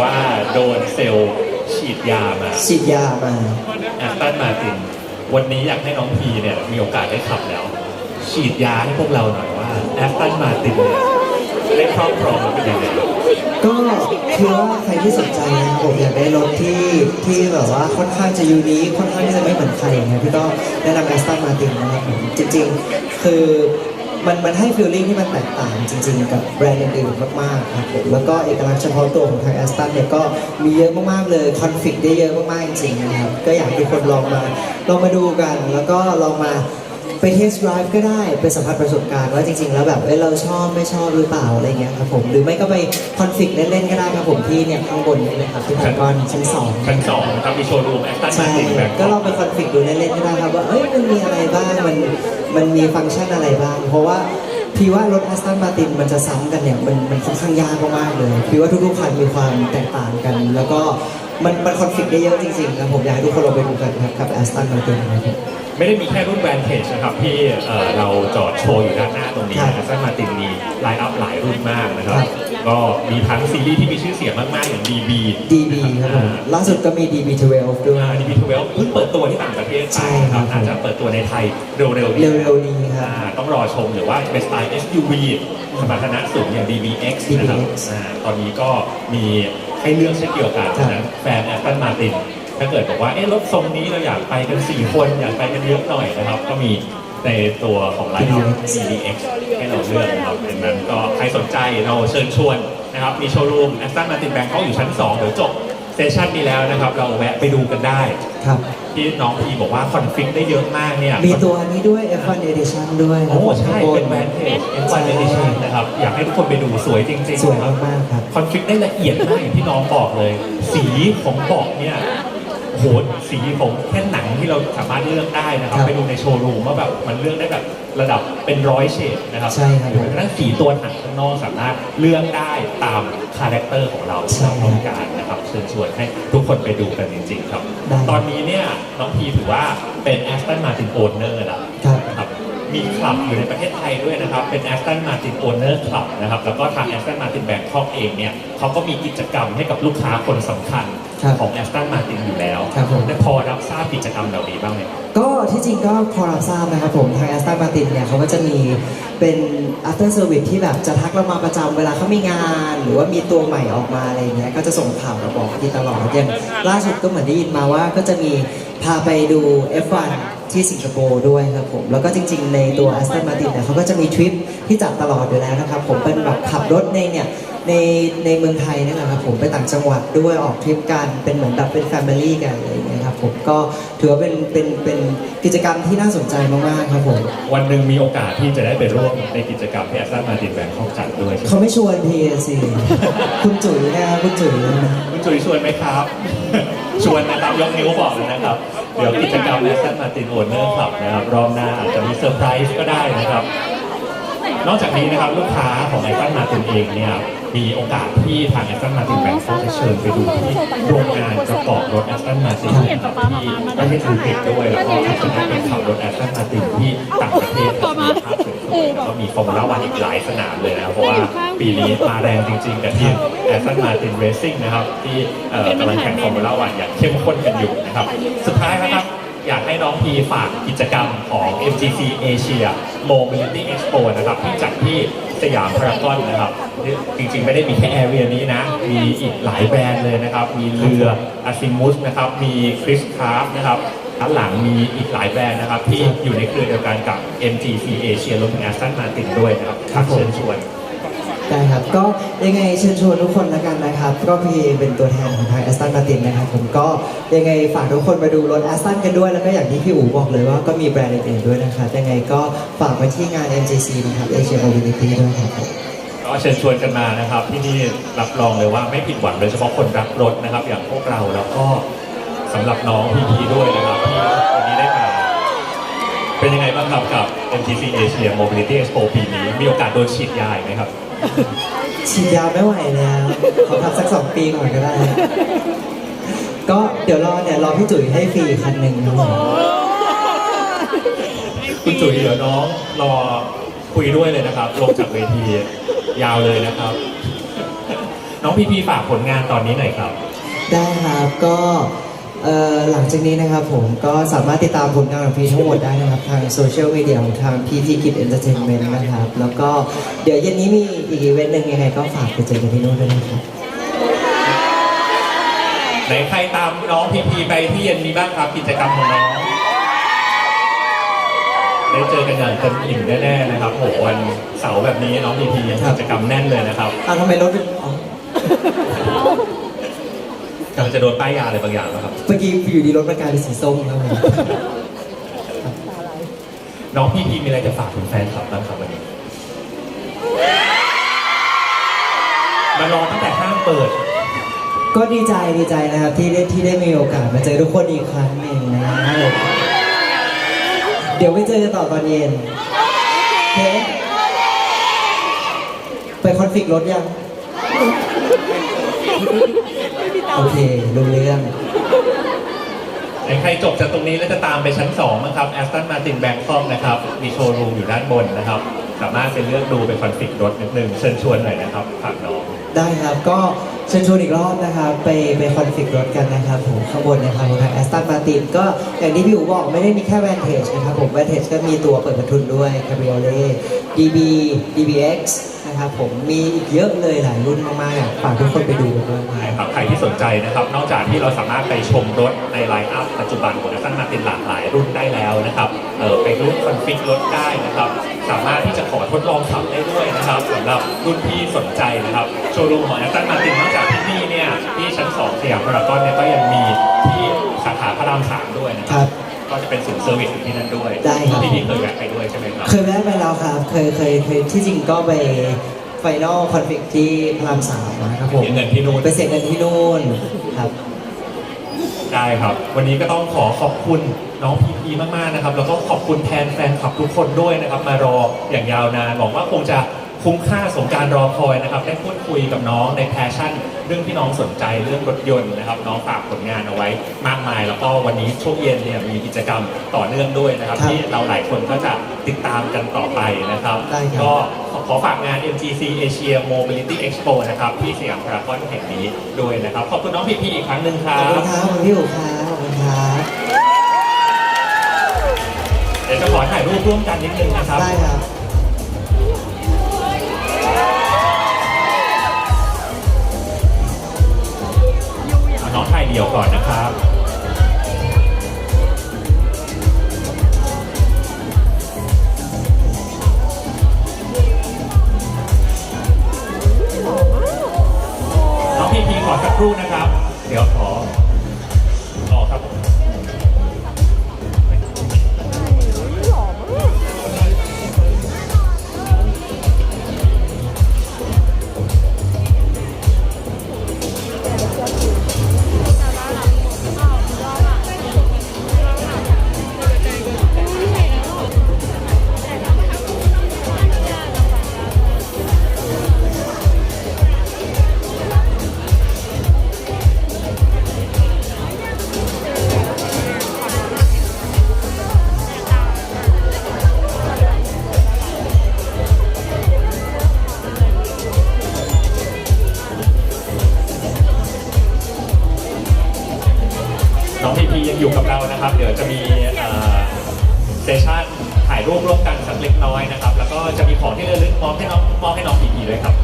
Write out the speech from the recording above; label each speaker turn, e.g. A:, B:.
A: ว่าโดนเซลล์ฉีดยามา
B: ฉีดยามา
A: แอสตันมาติน วันนี้อยากให้น้องพีเนี่ยมีโอกาสได้ขับแล้ว ฉีดยาให้พวกเราหน่อยว่าแอสตันมาตินเนี่ยได้ครอบครองแล้วเป็นยังไง
B: ก็คือว่าใครที่สนใจนะครับผมอยากได้รถที่ที่แบบว่าค่อนข้างจะยูนิคค่อนข้างที่จะไม่เหมือนใครอย่างเงี้ยพี่ก็แนะนำแอสตันมาตินนะครับผมจริงๆ คือ มันมันให้ฟีลลิ่งที่มันแตกต่างจริง ๆ กับแบรนด์อื่นๆมากๆครับผมแล้วก็เอกลักษณ์เฉพาะตัวของทางแอสตันเนี่ยก็มีเยอะมากๆเลยคอนฟิกได้เยอะมากๆจริงๆนะครับก็อยากให้ทุกคนลองมาลองมาดูกัน แล้วก็ลองมาไปเทสต์ไดรฟ์ก็ได้ไปสัมผัสประสบการณ์ว่าจริง ๆ แล้วแบบเอ้ยเราชอบไม่ชอบหรือเปล่าอะไรเงี้ยครับผมหรือไม่ก็ไปคอนฟิกเล่นๆก็ได้ครับผมที่เนี่ยข้างบนนี้เลยครับที่พารากอนชั้นสอง
A: ชั้นสองนะครับมีโชว์รูมแอสตันมา
B: ใช่
A: ตินแบบ
B: ก็ลองไปคอนฟิกดูเล่นๆก็ได้ครับว่า เอ้ย มันมีอะไรบ้าง มัน มันมีฟังก์ชันอะไรบ้าง เพราะว่าพี่ว่ารถ Aston Martin มันจะซ้ำกันเนี่ยมันมันค่อนข้างยากมากๆเลยพี่ว่าทุกๆคันมีความแตกต่างกัน แล้วก็มันมันคอนฟิกได้เยอะจริงๆครับผมอยากให้ทุกคนลองไปดูกันครับกับ Aston Martin นะครับ
A: ไม่ได้มีแค่รุ่นแวนเทจนะครับที่เอ่อเราจอดโชว์อยู่ด้านหน้าตรงนี้
B: ครับ
A: แอสตันมาตินมีไลน์อัพหลายรุ่นมากนะครับ
B: ครับ
A: ก็มีทั้งซีรีส์ที่มีชื่อเสียงมาก ๆ อย่าง DB
B: DB ครับผมล่าสุดก็มี DB12 ด้วย
A: ดีบีทเวลเพิ่งเปิดตัวที่ต่างประเทศไป
B: ใช่
A: ค
B: ครั
A: รับบน่าจะเปิดตัวในไทยเร็วๆนี้
B: เร็วๆนี้ครับ
A: อ่าต้องรอชมหรือว่าเป็นสไตล์ SUV สมรรถนะสูงอย่าง DBX นะครับ
B: DBX
A: อ่าตอนนี้ก็มีให้เลือกเช่นเดียวกัน
B: ครับ
A: นะแฟนแอสตันมาตินถ้าเกิดบอกว่าเอ๊ะรถทรงนี้เราอยากไปกัน 4 คนอยากไปกันเยอะหน่อยนะครับ ก็มี ในตัวของไลน์ DBX ให้เราเลือกนะครับดังนั้นก็ใครสนใจเราเชิญชวนนะครับ มีโชว์รูมแอสตันมาตินแบงค์เขาอยู่ชั้น 2 เดี๋ยวจบเซสชันนี้แล้วนะครับ เราแวะไปดูกันได้
B: ครับ
A: ที่น้องพีบอกว่าคอนฟิกได้เยอะมากเนี่ย
B: มีตัวนี้ด้วย F1 Edition ด้วยครับ
A: โอ้
B: ผม
A: ใช่
B: ข้างบ
A: เป็นแบรนด์เพจ F1 Edition นะครับ อยากให้ทุกคนไปดูสวยจริงๆ
B: สวย
A: นะครับ
B: มากๆครับ
A: คอนฟิกได้ละเอียดมากอย่างที่น้องบอกเลย สีของเบาะเนี่ย โหสีของแค่หนังที่เราสามารถเลือกได้นะครับ
B: ครับ
A: ไปดูในโชว์รูมว่าแบบมันเลือกได้แบบระดับเป็นร้อยเฉดนะครับ
B: ใช่ครับ
A: หรือแม้กระทั่งสีตัวหนังข้างนอกสามารถเลือกได้ตามคาแรคเตอร์ของเราที่เราต้องการนะครับเชิญชวนให้ทุกคนไปดูกันจริง ๆ ครับ
B: ได้
A: ตอนนี้เนี่ยน้องพีถือว่าเป็น Aston Martin Owner แล้ว
B: ครับ
A: นะครับ มีคลับอยู่ในประเทศไทยด้วยนะครับ เป็น Aston Martin Owner Club นะครับ แล้วก็ทาง Aston Martin Bangkok เองเนี่ยเขาก็มีกิจกรรมให้กับลูกค้าคนสำคัญ
B: ครับ
A: ของ Aston Martin อยู่แล้ว
B: ครับผม
A: ได้พอรับทราบกิจกรรมเหล่านี้บ้างไหมครับ
B: ก็ที่จริงก็พอรับทราบนะครับผมทาง Aston Martin เนี่ยเขาก็จะมีเป็น after service ที่แบบจะทักเรามาประจำเวลาเขามีงาน หรือว่ามีตัวใหม่ออกมาอะไรเงี้ยก็จะส่งข่าวมาบอกที่ตลอดอย่างล่าสุดก็เหมือนได้ยินมาว่าก็จะมีพาไปดู F1 ที่สิงคโปร์ด้วยครับผม แล้วก็จริงๆ ในตัว Aston Martin เนี่ยเขาก็จะมีทริปที่จัดตลอดอยู่แล้วนะครับผมเป็นแบบขับรถในเนี่ย ในในเมืองไทยนี่แหละครับผมไปต่างจังหวัดด้วยออกทริปกันเป็นเหมือนแบบเป็นแฟมิลี่กันอะไรอย่างเงี้ยครับผมก็ถือว่าเป็นเป็นเป็นกิจกรรมที่น่าสนใจมากๆครับผม
A: วันหนึ่งมีโอกาสที่จะได้ไปร่วมในกิจกรรมที่ Aston Martin Bangkok จัดด้วยใช่ไหม
B: เขาไม่ชวนพีสิคุณจุ๋ยนะคุณจุ๋ยนะ
A: คุณจุ๋ยชวนไหมครับ ชวนนะครับยกนิ้วบอกเลยนะครับเดี๋ยวกิจกรรม Aston Martin Owner Club นะครับรอบหน้าอาจจะมีเซอร์ไพรส์ก็ได้นะครับ นอกจากนี้นะครับลูกค้าของไอตันมาตินเองเนี่ยมีโอกาสที่ทางไอตันมาตินแบงค์จะเชิญไปดูที่โรงงานประกอบรถแอสตันมาตินที่ประเทศอังกฤษด้วยแล้วก็อาจจะได้เป็นขับรถแอสตันมาตินที่ต่างประเทศกับภาพสวยๆแล้วก็มีฟอร์มูล่าวันอีกหลายสนามเลยนะครับเพราะว่าปีนี้มาแรงจริงๆกับทีมแอสตันมาตินเรซิ่งนะครับที่เอ่อกำลังแข่งฟอร์มูล่าวันอย่างเข้มข้นกันอยู่นะครับสุดท้ายนะครับ อยากให้น้องพีฝากกิจกรรมของ MGC Asia Mobility Expo นะครับ ที่จัดที่สยามพารากอนนะครับ จริงๆไม่ได้มีแค่แอเรียนี้นะ มีอีกหลายแบรนด์เลยนะครับ มีเรือ a s i m u s นะครับ มีคริสคราฟนะครับด้านหลังมีอีกหลายแบรนด์นะครับ ที่อยู่ในเครือเดียวกันกับ MGC Asia รวมถึง Aston Martin ด้วยนะครับ
B: ครับผม
A: เชิญชวน
B: ได้ครับ ก็ยังไงเชิญชวนทุกคนล้วกันนะครับ ก็พีเป็นตัวแทนของทางแอสตันมาตินนะครับ ผมก็ยังไงฝากทุกคนมาดูรถแอสตันกันด้วย แล้วก็อย่างที่พี่อู๋บอกเลยว่าก็มีแบรนด์อื่นๆด้วยนะครับ ยังไงก็ฝากไว้ที่งาน MGC นะครับ Asia Mobility ด้วยครับ
A: ก็เชิญชวนกันมานะครับ ที่นี่รับรองเลยว่าไม่ผิดหวังโดยเฉพาะคนรักรถนะครับ อย่างพวกเราแล้วก็สำหรับน้องพีพีด้วยนะครับที่ เป็นยังไงบ้างครับกับ MTC Asia Mobility Expo ปีนี้ มีโอกาสโดนฉีดยาอีกไหมครับ
B: ฉีดยาไม่ไหวแล้ว ขอพักสักสองปีก่อนก็ได้ ก็เดี๋ยวรอเนี่ยรอพี่จุ๋ยให้ฟรีคันหนึ่งครับผม
A: คุณจุ๋ยเดี๋ยวน้องรอคุยด้วยเลยนะครับ ลงจากเวทียาวเลยนะครับ น้องพีพีฝากผลงานตอนนี้หน่อยครับ
B: ได้ครับก็เอ่อ หลังจากนี้นะครับผมก็สามารถติดตามผลงานของพี่ทั้งหมดได้นะครับทางโซเชียลมีเดียของทาง PT Kid Entertainment นะครับ แล้วก็เดี๋ยวเย็นนี้มีอีกอีเวนต์หนึ่งยังไงก็ฝากไปเจอกันที่นู่นด้วยนะครับ
A: ไหนใครตามน้องพีพีไปที่เย็นนี้บ้างครับกิจกรรมของน้องได้เจอกันอย่างเต็มอิ่มแน่ๆนะครับโหวันเสาร์แบบนี้น้องพีพียังกิจกรรมแน่นเลยนะครับ
B: อ้าวทำไมรถเป็น อ๋อกำ
A: ลังจะโดนป้ายยาอะไรบางอย่างแล้วครับ
B: เมื่อกี้อยู่ดีรถมันกลายเป็นสีส้มครับผม
A: น้องพีพีมีอะไรจะฝากถึงแฟนคลับบ้างครับวันนี้มารอตั้งแต่ห้างเปิด
B: ก็ดีใจดีใจนะครับที่ได้ที่ได้มีโอกาสมาเจอทุกคนอีกครั้งหนึ่งนะครับผมเดี๋ยวไปเจอกันต่อตอนเย็นโอเคไปคอนฟิกรถยัง โอเครู้เรื่อง
A: ใครจบจากตรงนี้แล้วจะตามไปชั้น2นะครับแอสตันมาตินแบงคอกนะครับ มีโชว์รูมอยู่ด้านบนนะครับ สามารถไปเลือกดูไปคอนฟิกรถนิดนึงเชิญชวนหน่อยนะครับฝากน้อง
B: ได้ครับก็เชิญชวนอีกรอบนะครับไปไปคอนฟิกรถกันนะครับผมข้างบนนะครับของทางแอสตันมาตินก็อย่างที่พี่อู๋บอกไม่ได้มีแค่แวนเทจนะครับผมแวนเทจก็มีตัวเปิดประทุนด้วย Cabriolet DB DBX นะครับผมมีอีกเยอะเลยหลายรุ่นมากๆฝากทุกคนไปดู
A: ใค
B: ร
A: ที่สนใจนะครับ นอกจากที่เราสามารถไปชมรถในไลน์อัพปัจจุบันของแอสตันมาตินหลากหลายรุ่นได้แล้วนะครับเออไปรุ่นคอนฟิกรถได้นะครับ สามารถที่จะขอทดลองขับได้ด้วยนะครับสำหรับรุ่นที่สนใจนะครับโชว์รูมของแอสตันมาตินนอกจากที่นี่เนี่ยที่ชั้น2สยามพารากอนเนี่ยก็ยังมีที่สาขาพระรามสามด้วยนะค
B: ครับรับ
A: ก็จะเป็นศูนย์เซอร์วิสอยู่ที่นั่นด้วย
B: ได้ครับ
A: ที่พี่เคยแวะไปด้วยใช่ไหมครับ
B: เคยแวะไปแล้วครับ เคยเคยเคยที่จริงก็ไป ไฟนอลคอนฟิกที่พระรามสามนะครับผม
A: เสียเงินที่นู่น
B: ไปเสียเงินที่นู่นครับ
A: ได้ครับ วันนี้ก็ต้องขอขอบคุณน้องพีพีมากๆนะครับ แล้วก็ขอบคุณแทนแฟนคลับทุกคนด้วยนะครับ มารออย่างยาวนานบอกว่าคงจะ คุ้มค่าสมการรอคอยนะครับได้พูดคุยกับน้องในแพชชั่น เรื่องที่น้องสนใจเรื่องรถยนต์นะครับ น้องฝากผลงานเอาไว้มากมาย แล้วก็วันนี้ช่วงเย็นเนี่ยมีกิจกรรมต่อเนื่องด้วยนะครับ
B: ครับ
A: ที่เราหลายคนก็จะติดตามกันต่อไปนะครับ
B: ได้ครับ
A: ก็ขอขอฝากงาน MGC Asia Mobility Expo นะครับที่สยามพารากอนแห่งนี้ด้วยนะครับ ขอบคุณน้องพีพีอีกครั้งหนึ่งค
B: ข
A: รั
B: อบคุณ
A: บ
B: ครับคุณพี่อู๋ครับขอบคุณครับ
A: เดี๋ยวจะขอถ่ายรูปร่วมกันนิดนึงนะครับ
B: ได้ครับ
A: ครู่นะครับ มีเซสชั่นถ่ายรูปร่วมกันสักเล็กน้อยนะครับ แล้วก็จะมีของที่ระลึกมอบให้น้องมอบให้น้องพีพีด้วยครับ